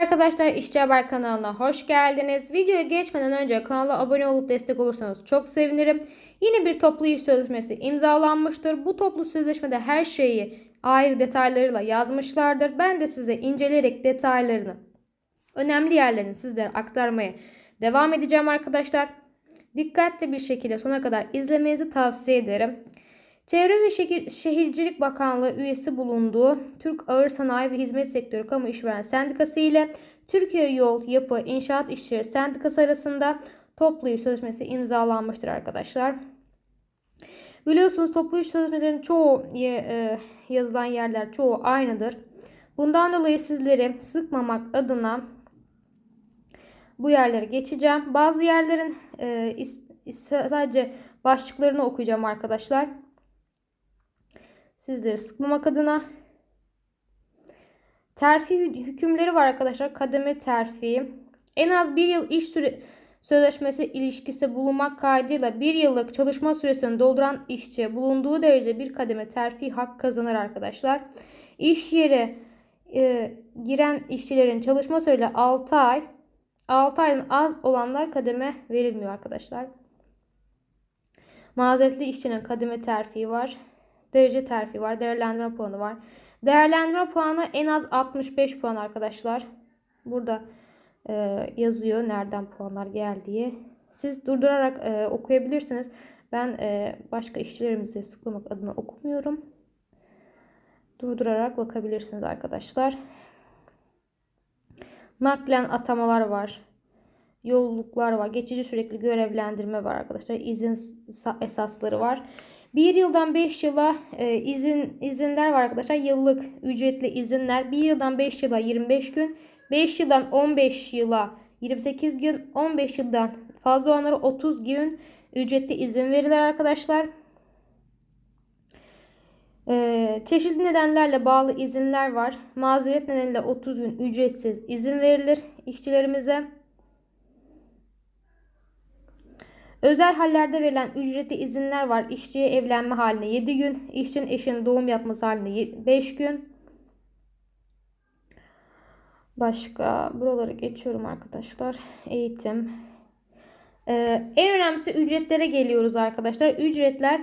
Arkadaşlar İşçi Haber kanalına hoş geldiniz. Videoya geçmeden önce kanala abone olup destek olursanız çok sevinirim. Yine bir toplu iş sözleşmesi imzalanmıştır. Bu toplu sözleşmede her şeyi ayrı detaylarıyla yazmışlardır. Ben de size inceleyerek detaylarını, önemli yerlerini sizlere aktarmaya devam edeceğim arkadaşlar. Dikkatli bir şekilde sona kadar izlemenizi tavsiye ederim. Çevre ve Şehir- Şehircilik Bakanlığı üyesi bulunduğu Türk Ağır Sanayi ve Hizmet Sektörü Kamu İşveren Sendikası ile Türkiye Yol Yapı İnşaat İşçileri Sendikası arasında toplu iş sözleşmesi imzalanmıştır arkadaşlar. Biliyorsunuz toplu iş sözleşmelerinin çoğu e, yazılan yerler çoğu aynıdır. Bundan dolayı sizleri sıkmamak adına bu yerlere geçeceğim. Bazı yerlerin e, sadece başlıklarını okuyacağım arkadaşlar. Sizleri sıkmamak adına. Terfi hü- hükümleri var arkadaşlar. Kademe terfi. En az bir yıl iş süre sözleşmesi ilişkisi bulunmak kaydıyla bir yıllık çalışma süresini dolduran işçi bulunduğu derece bir kademe terfi hak kazanır arkadaşlar. İş yeri e, giren işçilerin çalışma süreli 6 ay 6 aydan az olanlar kademe verilmiyor arkadaşlar. Mazeretli işçinin kademe terfi var. Derece terfi var. Değerlendirme puanı var. Değerlendirme puanı en az 65 puan arkadaşlar. Burada e, yazıyor nereden puanlar geldiği. Siz durdurarak e, okuyabilirsiniz. Ben e, başka işçilerimizi sıkmamak adına okumuyorum. Durdurarak bakabilirsiniz arkadaşlar. Naklen atamalar var. Yolluklar var. Geçici sürekli görevlendirme var arkadaşlar. İzin sa- esasları var. Bir yıldan 5 yıla e, izin izinler var arkadaşlar. Yıllık ücretli izinler. Bir yıldan 5 yıla 25 gün. 5 yıldan 15 yıla 28 gün. 15 yıldan fazla olanlara 30 gün ücretli izin verilir arkadaşlar. Ee, çeşitli nedenlerle bağlı izinler var. Mazeret nedeniyle 30 gün ücretsiz izin verilir işçilerimize. Özel hallerde verilen ücretli izinler var. İşçiye evlenme haline 7 gün, işçinin eşinin doğum yapması haline 5 gün. Başka buraları geçiyorum arkadaşlar. Eğitim. Ee, en önemlisi ücretlere geliyoruz arkadaşlar. Ücretler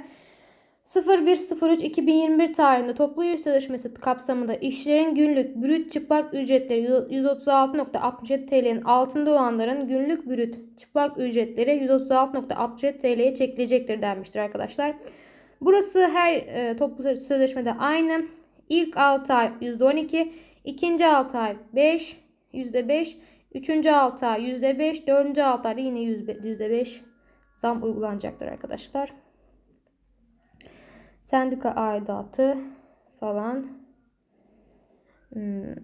01.03.2021 tarihinde toplu iş sözleşmesi kapsamında işçilerin günlük brüt çıplak ücretleri 136.67 TL'nin altında olanların günlük brüt çıplak ücretleri 136.67 TL'ye çekilecektir denmiştir arkadaşlar. Burası her e, toplu sözleşmede aynı. İlk 6 ay %12, ikinci 6 ay 5, %5, üçüncü 6 ay %5, dördüncü 6 ayda yine %5 zam uygulanacaktır arkadaşlar sendika aidatı falan. Hmm.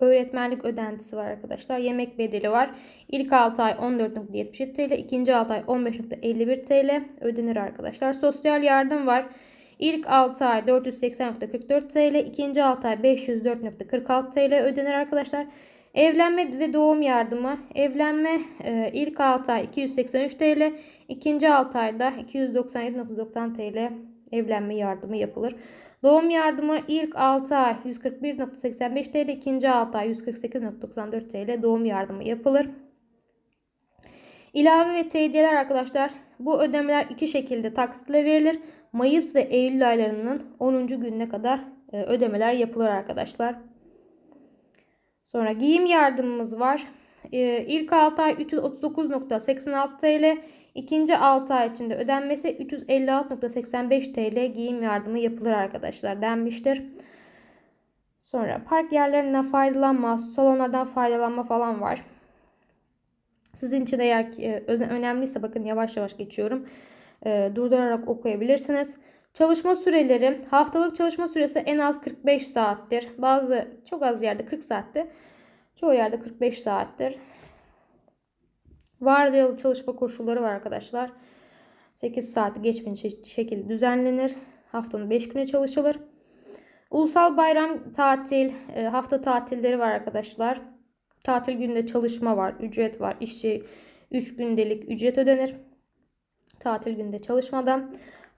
Öğretmenlik ödentisi var arkadaşlar. Yemek bedeli var. İlk 6 ay 14.77 TL, ikinci 6 ay 15.51 TL ödenir arkadaşlar. Sosyal yardım var. İlk 6 ay 480.44 TL, ikinci 6 ay 504.46 TL ödenir arkadaşlar. Evlenme ve doğum yardımı. Evlenme e, ilk 6 ay 283 TL, ikinci 6 ayda 297.90 TL evlenme yardımı yapılır. Doğum yardımı ilk 6 ay 141.85 TL, ikinci 6 ay 148.94 TL doğum yardımı yapılır. İlave ve teydiyeler arkadaşlar bu ödemeler iki şekilde taksitle verilir. Mayıs ve Eylül aylarının 10. gününe kadar e, ödemeler yapılır arkadaşlar. Sonra giyim yardımımız var. Ee, ilk 6 ay 339.86 TL. ikinci 6 ay içinde ödenmesi 356.85 TL giyim yardımı yapılır arkadaşlar denmiştir. Sonra park yerlerinden faydalanma, salonlardan faydalanma falan var. Sizin için eğer e, önemliyse bakın yavaş yavaş geçiyorum. E, durdurarak okuyabilirsiniz. Çalışma süreleri haftalık çalışma süresi en az 45 saattir. Bazı çok az yerde 40 saattir. Çoğu yerde 45 saattir. Vardiyalı çalışma koşulları var arkadaşlar. 8 saati geçmeyecek şekilde düzenlenir. Haftanın 5 günü çalışılır. Ulusal bayram tatil, e, hafta tatilleri var arkadaşlar. Tatil günde çalışma var, ücret var. İşçi 3 gündelik ücret ödenir. Tatil günde çalışmadan.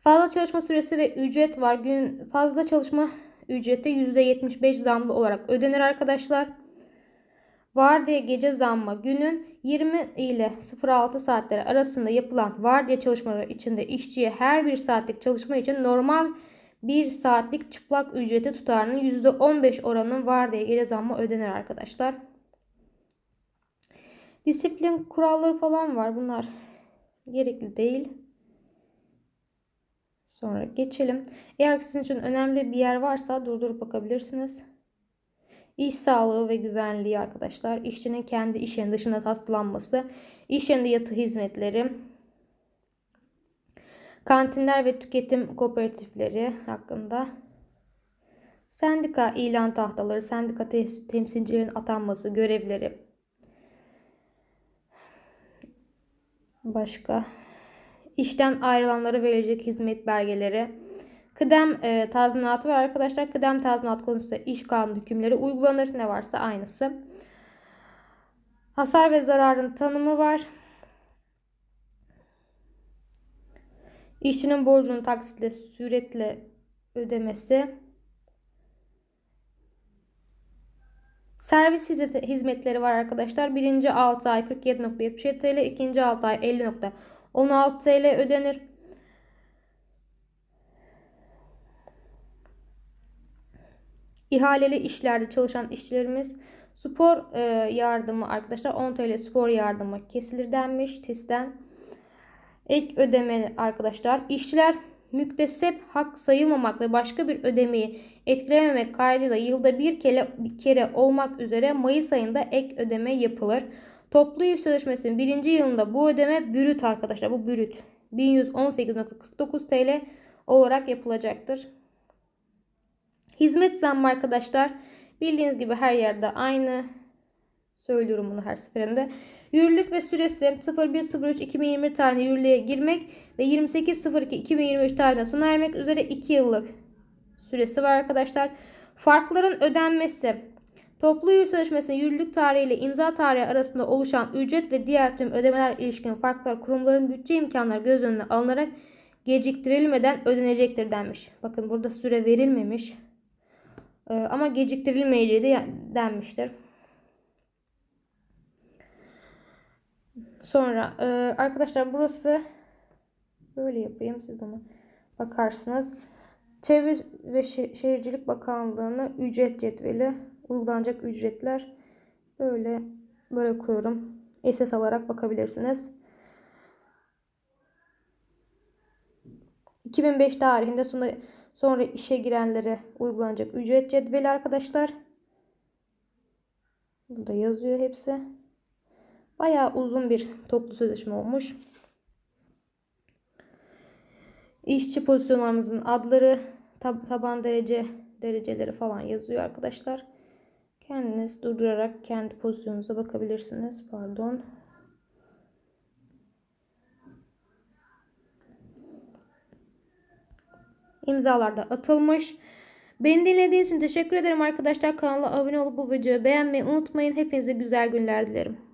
Fazla çalışma süresi ve ücret var. Gün fazla çalışma ücreti %75 zamlı olarak ödenir arkadaşlar. Vardiya gece zammı günün 20 ile 06 saatleri arasında yapılan vardiya çalışmaları içinde işçiye her bir saatlik çalışma için normal bir saatlik çıplak ücreti tutarının %15 oranının vardiya gece zammı ödenir arkadaşlar. Disiplin kuralları falan var. Bunlar gerekli değil. Sonra geçelim. Eğer sizin için önemli bir yer varsa durdurup bakabilirsiniz. İş sağlığı ve güvenliği arkadaşlar. İşçinin kendi iş yerinin dışında hastalanması. iş yerinde yatı hizmetleri. Kantinler ve tüketim kooperatifleri hakkında. Sendika ilan tahtaları, sendika temsilcilerin atanması, görevleri. Başka. İşten ayrılanlara verilecek hizmet belgeleri. Kıdem e, tazminatı var arkadaşlar. Kıdem tazminat konusunda iş kanunu hükümleri uygulanır. Ne varsa aynısı. Hasar ve zararın tanımı var. İşçinin borcunu taksitle süretle ödemesi. Servis hizmetleri var arkadaşlar. Birinci 6 ay 47.77 TL, ikinci 6 ay 50.16 TL ödenir. İhaleli işlerde çalışan işçilerimiz spor e, yardımı arkadaşlar 10 TL spor yardımı kesilir denmiş TİS'ten. Ek ödeme arkadaşlar işçiler müktesep hak sayılmamak ve başka bir ödemeyi etkilememek kaydıyla yılda bir kere, bir kere olmak üzere Mayıs ayında ek ödeme yapılır. Toplu iş sözleşmesinin birinci yılında bu ödeme bürüt arkadaşlar bu bürüt 1118.49 TL olarak yapılacaktır. Hizmet zammı arkadaşlar bildiğiniz gibi her yerde aynı söylüyorum bunu her seferinde. Yürürlük ve süresi 01.03.2021 tarihinde yürürlüğe girmek ve 28.02.2023 tarihinde sona ermek üzere 2 yıllık süresi var arkadaşlar. Farkların ödenmesi Toplu yürür sözleşmesinin yürürlük tarihi ile imza tarihi arasında oluşan ücret ve diğer tüm ödemeler ilişkin farklar kurumların bütçe imkanları göz önüne alınarak geciktirilmeden ödenecektir denmiş. Bakın burada süre verilmemiş. Ee, ama geciktirilmeyeceği de denmiştir. Sonra e, arkadaşlar burası böyle yapayım siz bunu bakarsınız. Çevre ve Şehircilik Bakanlığı'nın ücret cetveli uygulanacak ücretler böyle koyuyorum. SS alarak bakabilirsiniz. 2005 tarihinde sonra, sonra işe girenlere uygulanacak ücret cetveli arkadaşlar. Burada yazıyor hepsi. Bayağı uzun bir toplu sözleşme olmuş. İşçi pozisyonlarımızın adları, tab taban derece dereceleri falan yazıyor arkadaşlar. Kendiniz durdurarak kendi pozisyonunuza bakabilirsiniz. Pardon. İmzalar da atılmış. Beni dinlediğiniz için teşekkür ederim arkadaşlar. Kanala abone olup bu videoyu beğenmeyi unutmayın. Hepinize güzel günler dilerim.